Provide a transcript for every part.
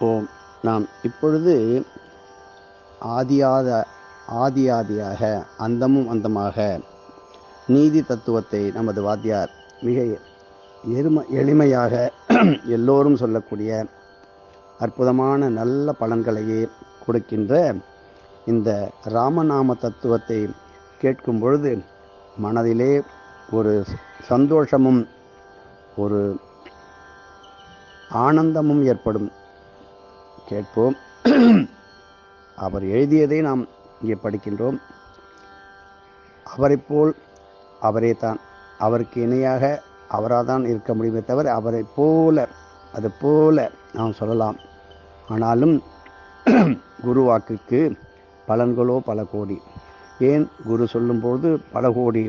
இப்போ நாம் இப்பொழுது ஆதியாத ஆதியாதியாக அந்தமும் அந்தமாக நீதி தத்துவத்தை நமது வாத்தியார் மிக எரும எளிமையாக எல்லோரும் சொல்லக்கூடிய அற்புதமான நல்ல பலன்களையே கொடுக்கின்ற இந்த ராமநாம தத்துவத்தை கேட்கும் பொழுது மனதிலே ஒரு சந்தோஷமும் ஒரு ஆனந்தமும் ஏற்படும். கேட்போம். அவர் எழுதியதை நாம் இங்கே படிக்கின்றோம். அவரைப் போல் அவரே தான். அவருக்கு இணையாக அவராக தான் இருக்க முடியுமே தவிர அவரை போல அது போல நாம் சொல்லலாம். ஆனாலும் குரு வாக்குக்கு பலன்களோ பல கோடி. ஏன் குரு சொல்லும்போது பல கோடி.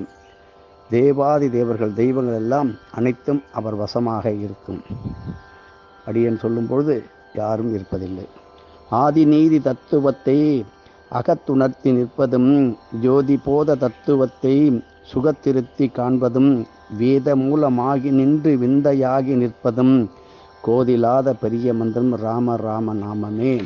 தேவாதி தேவர்கள் தெய்வங்கள் எல்லாம் அனைத்தும் அவர் வசமாக இருக்கும். அடியன் சொல்லும்பொழுது யாரும் இருப்பதில்லை. ஆதி நீதி தத்துவத்தை அகத்துணர்த்தி நிற்பதும் ஜோதி போத தத்துவத்தை சுகத்திருத்தி காண்பதும் வேத மூலமாகி நின்று விந்தையாகி நிற்பதும் கோதிலாத பெரிய மந்திரம் ராம ராம நாமமே.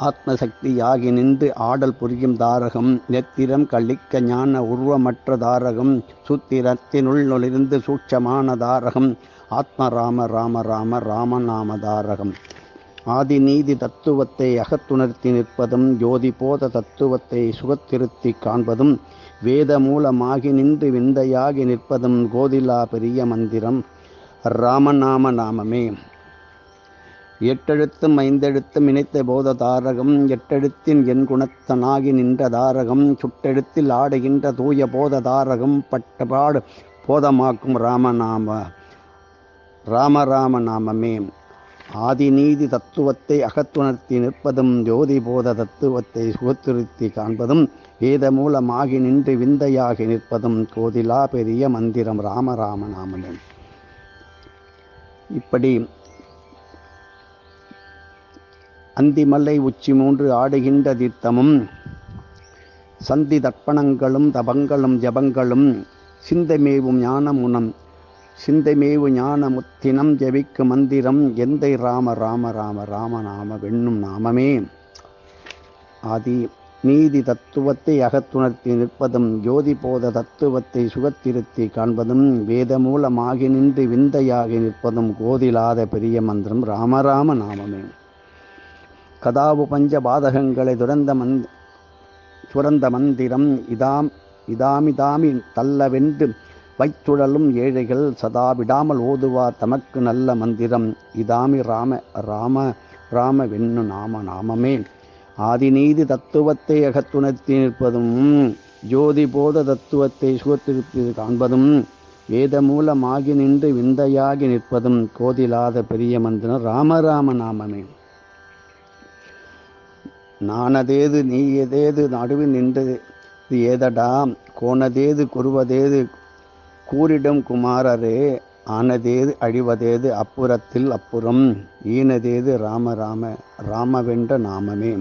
ஆத்மசக்தியாகி நின்று ஆடல் புரியும் தாரகம் நெத்திரம் கழிக்க ஞான உருவமற்ற தாரகம் சுத்திரத்தினுள் நுழைந்து சூட்சமான தாரகம் ஆத்ம ராம ராம ராம ராமநாம தாரகம் தத்துவத்தை அகத்துணர்த்தி நிற்பதும் ஜோதி போத தத்துவத்தை சுகத்திருத்தி காண்பதும் வேத மூலமாகி நின்று விந்தையாகி நிற்பதும் கோதிலா பெரிய மந்திரம் ராமநாம நாமமே. எட்டெழுத்தும் ஐந்தெழுத்தும் இணைத்த போத தாரகம் எட்டெழுத்தின் என் குணத்தனாகி நின்ற தாரகம் சுட்டெழுத்தில் ஆடுகின்ற தூய போத தாரகம் பட்டபாடு போதமாக்கும் ராமநாம ராமராம நாமமே ஆதிநீதி தத்துவத்தை அகத்துணர்த்தி நிற்பதும் ஜோதி போத தத்துவத்தை சுகத்திருத்தி காண்பதும் வேத மூலமாகி நின்று விந்தையாகி நிற்பதும் கோதிலா பெரிய மந்திரம் ராமராம நாமமே இப்படி அந்திமலை உச்சி மூன்று ஆடுகின்ற தீர்த்தமும் சந்தி தர்ப்பணங்களும் தபங்களும் ஜபங்களும் சிந்தமேவும் ஞானமுனம் சிந்தைமேவு ஞான முத்தினம் ஜபிக்கு மந்திரம். எந்தை ராம ராம ராம ராம நாம வெண்ணும் நாமமே. ஆதி நீதி தத்துவத்தை அகத்துணர்த்தி நிற்பதும் ஜோதி போத தத்துவத்தை சுகத்திருத்தி காண்பதும் வேத மூலமாகி நின்று விந்தையாகி நிற்பதும் கோதிலாத பெரிய மந்திரம் ராமராம நாமமே. கதாவு பஞ்ச பாதகங்களை துரந்த மந் சுரந்த மந்திரம் இதாம் இதாமிதாமி தள்ளவென்று வைத்துழலும் ஏழைகள் சதா விடாமல் ஓதுவார் தமக்கு நல்ல மந்திரம். இதாமி ராம ராம ராம வெண்ணு நாம நாமமே. ஆதிநீதி தத்துவத்தை அகத்துணர்த்தி நிற்பதும் ஜோதி போத தத்துவத்தை சுகத்திருத்தி காண்பதும் வேத மூலமாகி நின்று விந்தையாகி நிற்பதும் கோதிலாத பெரிய மந்திரம் ராமராம நாமமே. நானதேது நீ எதேது நடுவில் நின்றது. ஏதடா? கோணதேது குருவதேது கூறிடும் குமாரரே ஆனதேது அழிவதேது அப்புறத்தில் அப்புறம் ஈனதேது ராம ராம ராமவென்ற நாமமே.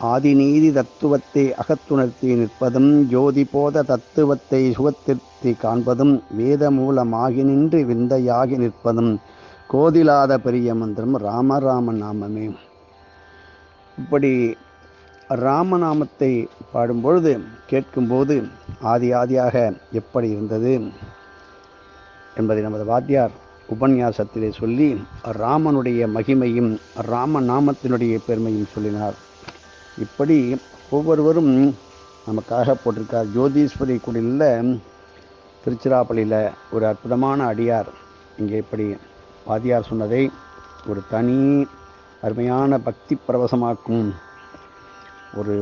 ஆதிநீதி தத்துவத்தை அகத்துணர்த்தி நிற்பதும் ஜோதி போத தத்துவத்தை சுகத்திருத்தி காண்பதும் வேத மூலமாகி நின்று விந்தையாகி நிற்பதும் கோதிலாத பெரிய மந்திரம் ராமராம நாமமே. இப்படி ராமநாமத்தை பாடும்பொழுது கேட்கும்போது ஆதி ஆதியாக எப்படி இருந்தது என்பதை நமது வாத்தியார் உபன்யாசத்திலே சொல்லி ராமனுடைய மகிமையும் ராம நாமத்தினுடைய பெருமையும் சொல்லினார். இப்படி ஒவ்வொருவரும் நமக்காக போட்டிருக்கார். ஜோதீஸ்வரி குடிலில் திருச்சிராப்பள்ளியில் ஒரு அற்புதமான அடியார். இங்கே இப்படி வாத்தியார் சொன்னதை ஒரு தனி அருமையான பக்தி பிரவசமாக்கும் ஒரு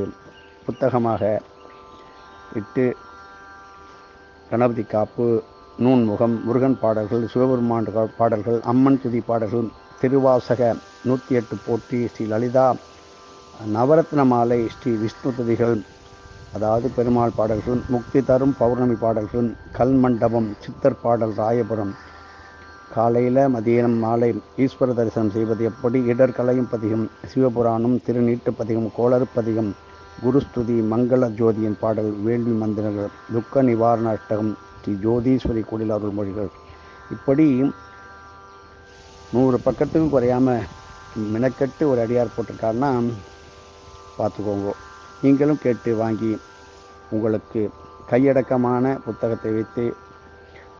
புத்தகமாக இட்டு கணபதி காப்பு நூன்முகம் முருகன் பாடல்கள் சிவபெருமான் பாடல்கள் அம்மன் துதி பாடல்கள் திருவாசக நூற்றி எட்டு போட்டி ஸ்ரீ லலிதா நவரத்ன மாலை ஸ்ரீ விஷ்ணு துதிகள் அதாவது பெருமாள் பாடல்கள் முக்தி தரும் பௌர்ணமி பாடல்கள் கல்மண்டபம் சித்தர் பாடல் ராயபுரம் காலையில் மதியம் மாலை ஈஸ்வர தரிசனம் செய்வது எப்படி? இடர்கலையும் பதிகம் சிவபுராணம் திருநீட்டு பதிகம் கோளறு பதிகம் குருஸ்துதி மங்கள ஜோதியின் பாடல் வேள்வி மந்திரங்கள் துக்க நிவாரண அஷ்டகம் ஸ்ரீ ஜோதீஸ்வரி குடில் அருள்மொழிகள் இப்படி நூறு பக்கத்துக்கும் குறையாமல் மெனக்கட்டு ஒரு அடியார் போட்டிருக்காருன்னா பார்த்துக்கோங்க. நீங்களும் கேட்டு வாங்கி உங்களுக்கு கையடக்கமான புத்தகத்தை வைத்து